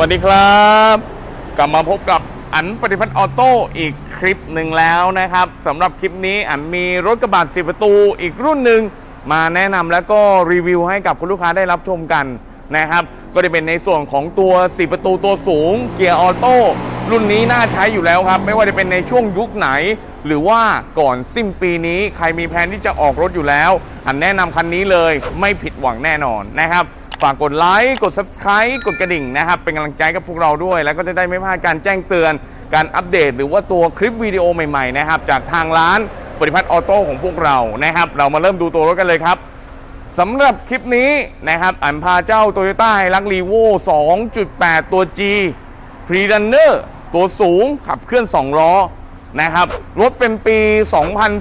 วัสดีครับ กลับมาพบกับอันปฏิพัฒน์ออโต้อีกคลิปหนึ่งแล้วนะครับสำหรับคลิปนี้อันมีรถกระบะสิประตูอีกรุ่นหนึ่งมาแนะนำแล้วก็รีวิวให้กับคุณลูกค้าได้รับชมกันนะครับ ก็จะเป็นในส่วนของตัวสีประตูตัวสูงเกียร์ออโต้รุ่นนี้น่าใช้อยู่แล้วครับ ไม่ว่าจะเป็นในช่วงยุคไหน หรือว่าก่อนสิ้นปีนี้ใครมีแผนที่จะออกรถอยู่แล้ว อันแนะนำคันนี้เลยไม่ผิดหวังแน่นอนนะครับ ฝากกดไลค์ กด Subscribe กดกระดิ่งนะครับ เป็นกำลังใจกับพวกเราด้วย แล้วก็จะได้ไม่พลาดการแจ้งเตือน การอัปเดต หรือว่าตัวคลิปวิดีโอใหม่ๆนะครับ จากทางร้านปฏิพัฒน์ออโต้ของพวกเรานะครับ เรามาเริ่มดูตัวรถกันเลยครับสำหรับคลิปนี้นะครับอันพาเจ้า Toyota h i l u x r e v o 2.8 ตัว G p r e d u n n e r ตัวสูงขับเคลื่อน 2 ล้อนะครับ รถเป็นปี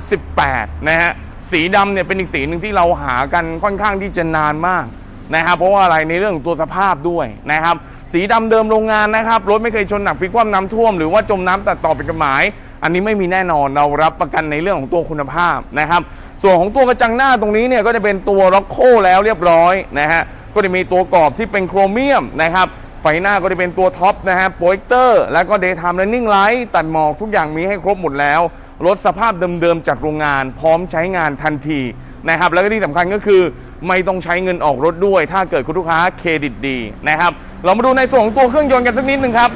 2018 นะฮะ สีดำเนี่ยเป็นอีกสีหนึ่งที่เราหากันค่อนข้างที่จะนานมาก นะครับเพราะว่าอะไรในเรื่องของตัวสภาพด้วยนะครับ สีดำเดิมโรงงานนะครับรถไม่เคยชนหนักพลิกคว่ำน้ำท่วมหรือว่าจมน้ำตัดต่อเป็นกฎหมาย อันนี้ไม่มีแน่นอนเรารับประกันในเรื่องของตัวคุณภาพนะครับ ส่วนของตัวกระจังหน้าตรงนี้เนี่ยก็จะเป็นตัวล็อกโคแล้วเรียบร้อยนะฮะก็จะมีตัวกรอบที่เป็นโครเมียมนะครับไฟหน้าก็จะเป็นตัวท็อปนะฮะโปรเจคเตอร์แล้วก็ Daytime Running Light ตัดหมอกทุกอย่างมีให้ครบหมดแล้วรถสภาพเดิมๆจากโรงงาน พร้อมใช้งานทันทีนะครับแล้วก็ที่สำคัญก็คือ ไม่ต้องใช้เงินออกรถด้วย ถ้าเกิดคุณลูกค้าเครดิตดีนะครับ เรามาดูในส่วนของตัวเครื่องยนต์กันสักนิดหนึ่งครับ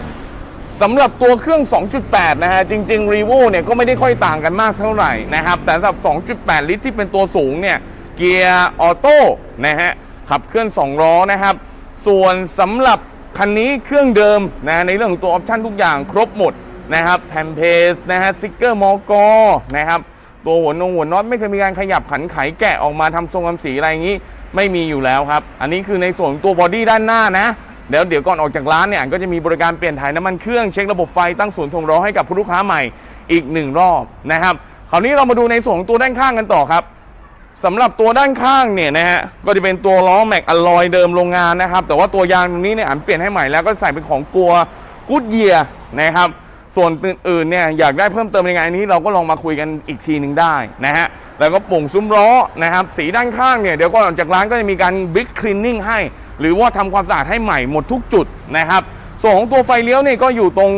สำหรับตัวเครื่อง 2.8 นะฮะ จริง ๆ r e v o เนี่ยก็ไม่ได้ค่อยต่างกันมากเท่าไหร่นะครับ แต่สำหรับ 2.8 ลิตรที่เป็นตัวสูงเนี่ย เกียร์ออโต้นะฮะ ขับเคลื่อน 2 ล้อนะครับ ส่วนสำหรับคันนี้เครื่องเดิมนะในเรื่องของตัวออปชั่นทุกอย่างครบหมดนะครับ แผ่นเพสนะฮะสติ๊กเกอร์มอกอนะครับ ตัวหัวนงหัวน็อตไม่เคยมีการขยับขันไขแกะออกมาทำทรงทำสีอะไรอย่างนี้ ไม่มีอยู่แล้วครับ อันนี้คือในส่วนตัวบอดี้ด้านหน้านะเดี๋ยวเดี๋ยวก่อนออกจากร้านเนี่ยก็จะมีบริการเปลี่ยนถ่ายน้ำมันเครื่องเช็คระบบไฟตั้งศูนย์ถ่วงล้อให้กับผู้ลูกค้าใหม่อีกหนึ่งรอบนะครับคราวนี้เรามาดูในส่วนของตัวด้านข้างกันต่อครับสำหรับตัวด้านข้างเนี่ยนะฮะก็จะเป็นตัวล้อแม็กอลลอยเดิมโรงงานนะครับแต่ว่าตัวยางตรงนี้เนี่ยอันเปลี่ยนให้ใหม่แล้วก็ใส่เป็นของตัวกูดเยียนะครับ ส่วนอื่นๆเนี่ยอยากได้เพิ่มเติมยังไงนี้ เราก็ลองมาคุยกันอีกทีหนึ่งได้นะฮะแล้วก็ปุ่งซุ้มล้อนะครับสีด้านข้างเนี่ยเดี๋ยวก่อนออกจากร้านก็จะมีการบิ๊กคลีนนิ่งให้ หรือว่าทำความสะอาดให้ใหม่หมดทุกจุดนะครับส่วนของตัวไฟเลี้ยวเนี่ยก็อยู่ตรง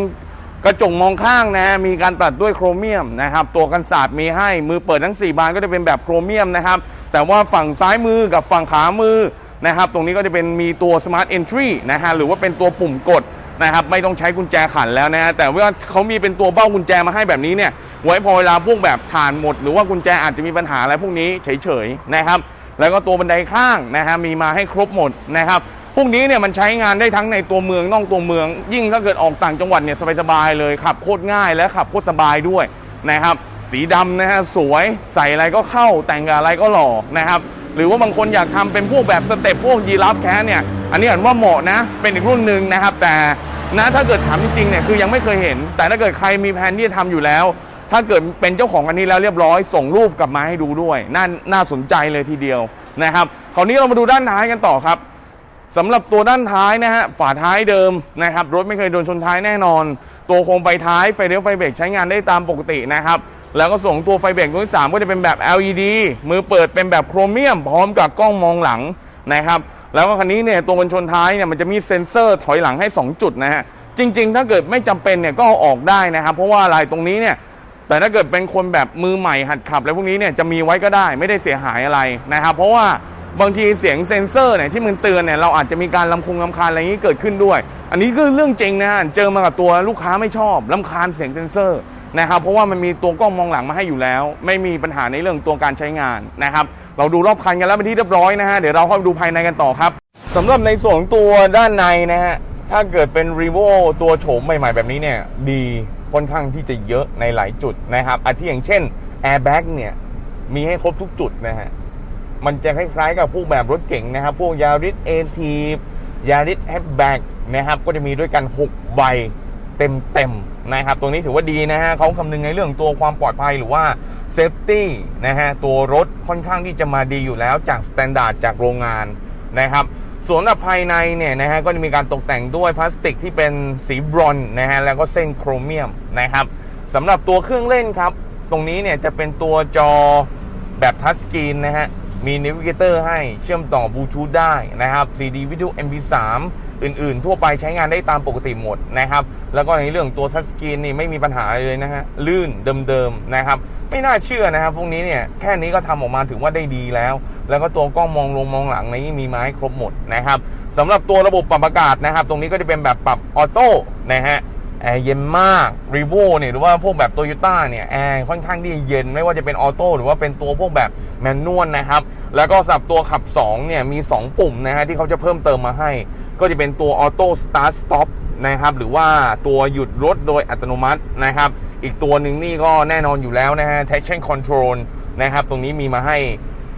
กระจกมองข้างนะฮะมีการตัดด้วยโครเมียมนะครับ ตัวกันศาสตร์มีให้ มือเปิดทั้ง 4 บานก็จะเป็นแบบโครเมียมนะครับ แต่ว่าฝั่งซ้ายมือกับฝั่งขามือนะครับ ตรงนี้ก็จะเป็นมีตัว Smart Entry นะฮะ หรือว่าเป็นตัวปุ่มกด นะครับไม่ต้องใช้กุญแจขันแล้วนะฮะแต่ว่าเขามีเป็นตัวเบ้ากุญแจมาให้แบบนี้เนี่ยไว้พอเวลาพวกแบบฐานหมด หรือว่ากุญแจอาจจะมีปัญหาอะไรพวกนี้เฉยๆนะครับแล้วก็ตัวบันไดข้างนะฮะมีมาให้ครบหมดนะครับพวกนี้เนี่ยมันใช้งานได้ทั้งในตัวเมืองนอกตัวเมือง ยิ่งถ้าเกิดออกต่างจังหวัดเนี่ยสบายๆเลยขับโคตรง่ายและขับโคตรสบายด้วยนะครับสีดำนะฮะสวยใส่อะไรก็เข้าแต่งกับอะไรก็หล่อนะครับหรือว่าบางคนอยากทำเป็นพวกแบบสเต็ปพวกยีราฟแคสเนี่ยอันนี้อ่านว่าเหมาะนะเป็นอีกรุ่นหนึ่งนะครับแต่ นะถ้าเกิดถามจริงๆเนี่ยคือยังไม่เคยเห็น แต่ถ้าเกิดใครมีแผนที่จะทำอยู่แล้ว ถ้าเกิดเป็นเจ้าของอันนี้แล้วเรียบร้อย ส่งรูปกลับมาให้ดูด้วยน่าน่าสนใจเลยทีเดียวนะครับคราวนี้เรามาดูด้านท้ายกันต่อครับสำหรับตัวด้านท้ายนะฮะฝาท้ายเดิมนะครับรถไม่เคยโดนชนท้ายแน่นอน ตัวโคมไฟท้ายไฟเลี้ยวไฟเบรกใช้งานได้ตามปกตินะครับแล้วก็ส่งตัวไฟเบรกตัวที่สามก็จะเป็นแบบ LED มือเปิดเป็นแบบโครเมียม พร้อมกับกล้องมองหลังนะครับ แล้วก็คันนี้เนี่ยตัวกันชนท้ายเนี่ยมันจะมีเซ็นเซอร์ถอยหลังให้ 2 จุดนะฮะจริง ๆ ถ้าเกิดไม่จำเป็นเนี่ยก็เอาออกได้นะครับ เพราะว่าอะไรตรงนี้เนี่ยแต่ถ้าเกิดเป็นคนแบบมือใหม่หัดขับอะไรพวกนี้เนี่ยจะมีไว้ก็ได้ไม่ได้เสียหายอะไรนะครับ เพราะว่าบางทีเสียงเซ็นเซอร์เนี่ยที่มันเตือนเนี่ยเราอาจจะมีการลำคงลำคาญอะไรอย่างนี้เกิดขึ้นด้วย อันนี้ก็เรื่องจริงนะฮะเจอมากับตัวลูกค้าไม่ชอบลำคาญเสียงเซ็นเซอร์นะครับเพราะว่ามันมีตัวกล้องมองหลังมาให้อยู่แล้ว ไม่มีปัญหาในเรื่องตัวการใช้งานนะครับ เราดูรอบคันกันแล้วเป็นที่เรียบร้อยนะฮะ เดี๋ยวเราเข้าไปดูภายในกันต่อครับสำหรับในส่วนตัวด้านในนะฮะ ถ้าเกิดเป็น r e v o ตัวโฉมใหม่ ๆ แบบนี้เนี่ย ดีค่อนข้างที่จะเยอะในหลายจุดนะครับอาทิอย่างเช่น airbag เนี่ย มีให้ครบทุกจุดนะฮะ มันจะคล้ายๆกับพวกแบบรถเก๋งนะครับ พวกยาริสเอทียาริสแฮปแบ็กนะครับ ก็จะมีด้วยกัน 6 ใบ เต็มๆนะครับตรงนี้ถือว่าดีนะฮะเขาคำนึงในเรื่องตัวความปลอดภัยหรือว่าเซฟตี้นะฮะตัวรถค่อนข้างที่จะมาดีอยู่แล้วจากสแตนดาร์ดจากโรงงานนะครับส่วนภายในเนี่ยนะฮะก็จะมีการตกแต่งด้วยพลาสติกที่เป็นสีบรอนซ์นะฮะแล้วก็เส้นโครเมียมนะครับสำหรับตัวเครื่องเล่นครับ ตรงนี้เนี่ยจะเป็นตัวจอแบบทัชสกรีนนะฮะมี Navigator ให้เชื่อมต่อบลูทูธได้นะครับ CD วิดีโอ MP3 อื่นๆ ทั่วไปใช้งานได้ตามปกติหมดนะครับ แล้วก็ในเรื่องตัวทัชสกรีนนี่ไม่มีปัญหาอะไรเลยนะฮะลื่นเดิมๆนะครับ ไม่น่าเชื่อนะครับพวกนี้เนี่ยแค่นี้ก็ทำออกมาถือว่าได้ดีแล้ว แล้วก็ตัวกล้องมองลงมองหลังนี้มีไม้ครบหมดนะครับสำหรับตัวระบบปรับอากาศนะครับ ตรงนี้ก็จะเป็นแบบปรับออโต้นะฮะแอร์เย็นมากรีโวเนี่ยหรือว่าพวกแบบโตโยต้าเนี่ยแอร์ค่อนข้างที่เย็นไม่ว่าจะเป็นออโต้หรือว่าเป็นตัวพวกแบบแมนนวลนะครับ แล้วก็สำหรับตัวขับ 2 เนี่ย มี 2 ปุ่มนะฮะที่เขาจะเพิ่มเติมมาให้ ก็จะเป็นตัวออโต้สตาร์ทสต็อปนะครับ หรือว่าตัวหยุดรถโดยอัตโนมัตินะครับ อีกตัวหนึ่งนี่ก็แน่นอนอยู่แล้วนะฮะ traction control นะครับ ตรงนี้มีมาให้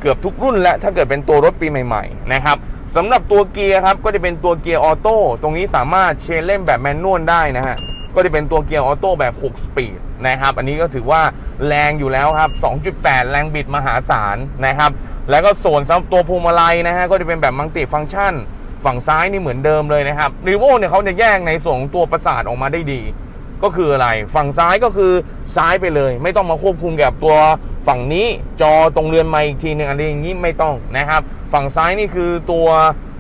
เกือบทุกรุ่นแล้วถ้าเกิดเป็นตัวรถปีใหม่ ๆ นะครับสำหรับตัวเกียร์ครับ ก็จะเป็นตัวเกียร์ออโต้ตรงนี้สามารถเชนเล่นแบบแมนนวลได้นะฮะ ก็จะเป็นตัวเกียร์ออโต้แบบ 6 สปีดนะครับ อันนี้ก็ถือว่าแรงอยู่แล้วครับ 2.8 แรงบิดมหาศาลนะครับ แล้วก็ส่วนสำหรับตัวพวงมาลัยนะฮะ ก็จะเป็นแบบมัลติฟังก์ชัน ฝั่งซ้ายนี่เหมือนเดิมเลยนะครับรีโวเนี่ยเขาจะแยกในส่วนของตัวประสาทออกมาได้ดี ก็คืออะไร ฝั่งซ้ายก็คือซ้ายไปเลย ไม่ต้องมาควบคุมกับตัวฝั่งนี้จอตรงเรือนไมค์อีกทีหนึ่งอะไรอย่างนี้ไม่ต้องนะครับ ฝั่งซ้ายนี่คือตัว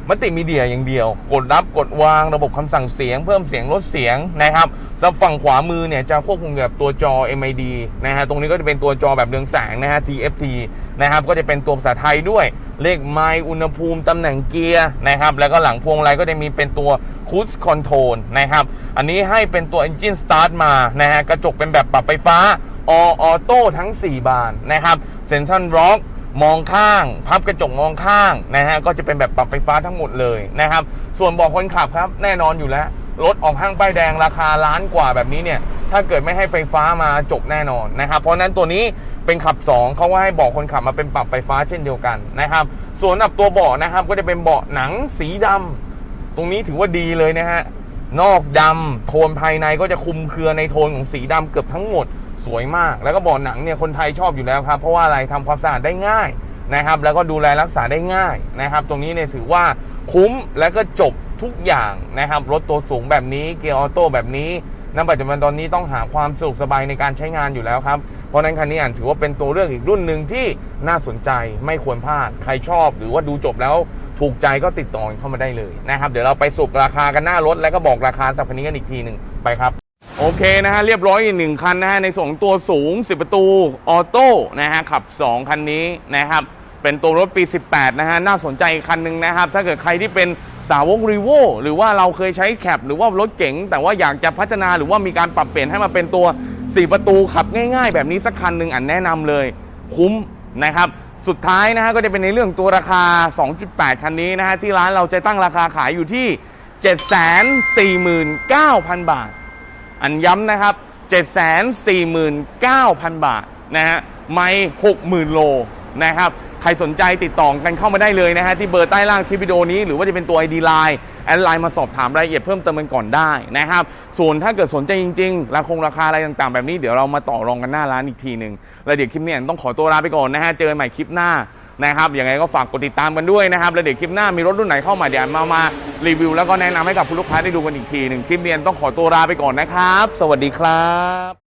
มัลติมีเดียอย่างเดียว กดรับกดวางระบบคำสั่งเสียง เพิ่มเสียงลดเสียงนะครับสับฝั่งขวามือเนี่ยจะควบคุมกับตัวจอ MID นะฮะตรงนี้ก็จะเป็นตัวจอแบบเรืองแสงนะฮะ TFT นะครับก็จะเป็นตัวภาษาไทยด้วย เลขไมล์อุณหภูมิตำแหน่งเกียร์นะครับแล้วก็หลังพวงมาลัยก็จะมีเป็นตัว Cruise Control นะครับอันนี้ให้เป็นตัว Engine Start มานะฮะกระจกเป็นแบบปรับไฟฟ้า All Auto ทั้ง 4 บานนะครับ Central Lock มองข้าง พับกระจกมองข้างนะฮะก็จะเป็นแบบปรับไฟฟ้าทั้งหมดเลยนะครับ ส่วนบอกคนขับครับแน่นอนอยู่แล้วรถออกห้างป้ายแดงราคาล้านกว่าแบบนี้เนี่ยถ้าเกิดไม่ให้ไฟฟ้ามาจบแน่นอนนะครับ เพราะนั้นตัวนี้เป็นขับ 2เขาก็ให้เบอกคนขับมาเป็นปรับไฟฟ้าเช่นเดียวกันนะครับ ส่วนดับตัวเบาะนะครับ ก็จะเป็นเบาะหนังสีดำตรงนี้ถือว่าดีเลยนะฮะนอกดำโทนภายในก็จะคุมเครือในโทนของสีดำเกือบทั้งหมด สวยมาก แล้วก็บาะหนังเนี่ยคนไทยชอบอยู่แล้วครับ เพราะว่าอะไรทำความสะอาดได้ง่ายนะครับ แล้วก็ดูแลรักษาได้ง่ายนะครับ ตรงนี้เนี่ยถือว่าคุ้มและก็จบทุกอย่างนะครับ รถตัวสูงแบบนี้เกียร์ออโต้แบบนี้ณปัจจุบันตอนนี้ต้องหาความสะดวกสบายในการใช้งานอยู่แล้วครับ เพราะนั้นคันนี้อ่านถือว่าเป็นตัวเลือกอีกรุ่นหนึ่งที่น่าสนใจไม่ควรพลาด ใครชอบหรือว่าดูจบแล้วถูกใจก็ติดต่อเข้ามาได้เลยนะครับ เดี๋ยวเราไปสรุปราคากันหน้ารถ แล้วก็บอกราคาสับคันนี้กันอีกทีหนึ่งไปครับ โอเคนะฮะเรียบร้อยอีกหนึ่งคันนะฮะในส่วนของตัวสูง 10 ประตูออโต้นะฮะขับ 2 คันนี้นะครับเป็นตัวรถปี 18 นะฮะน่าสนใจคันหนึ่งนะครับ ถ้าเกิดใครที่เป็นสาวกรีโวหรือว่าเราเคยใช้แคปหรือว่ารถเก๋งแต่ว่าอยากจะพัฒนาหรือว่ามีการปรับเปลี่ยนให้มาเป็นตัว 4 ประตูขับง่าย ๆ แบบนี้สักคันหนึ่งอันแนะนำเลย คุ้มนะครับ สุดท้ายนะฮะก็จะเป็นในเรื่องตัวราคา 2.8 คันนี้นะฮะที่ร้านเราจะตั้งราคาขายอยู่ที่ 749,000 บาท อันย้ำนะครับ 749,000 บาทนะฮะไม่60,000 โลนะครับ ใครสนใจติดต่อกันเข้ามาได้เลยนะฮะที่เบอร์ใต้ล่างคลิปวิดีโอนี้หรือว่าจะเป็นตัว ID Line แอดไลน์มาสอบถามรายละเอียดเพิ่มเติมกันก่อนได้นะครับ ส่วนถ้าเกิดสนใจจริงๆ ราคงราคาอะไรต่างๆ แบบนี้เดี๋ยวเรามาต่อรองกันหน้าร้านอีกทีหนึ่งแล้วเดี๋ยวคลิปนี้ต้องขอตัวลาไปก่อนนะฮะ เจอกันใหม่คลิปหน้า นะครับยังไงก็ฝากกดติดตามกันด้วยนะครับแล้วเดี๋ยวคลิปหน้ามีรถรุ่นไหนเข้ามาเดี๋ยวมามารีวิว แล้วก็แนะนำให้กับผู้ลูกค้าได้ดูกันอีกทีหนึ่งคลิปเรียนต้องขอตัวลาไปก่อนนะครับ สวัสดีครับ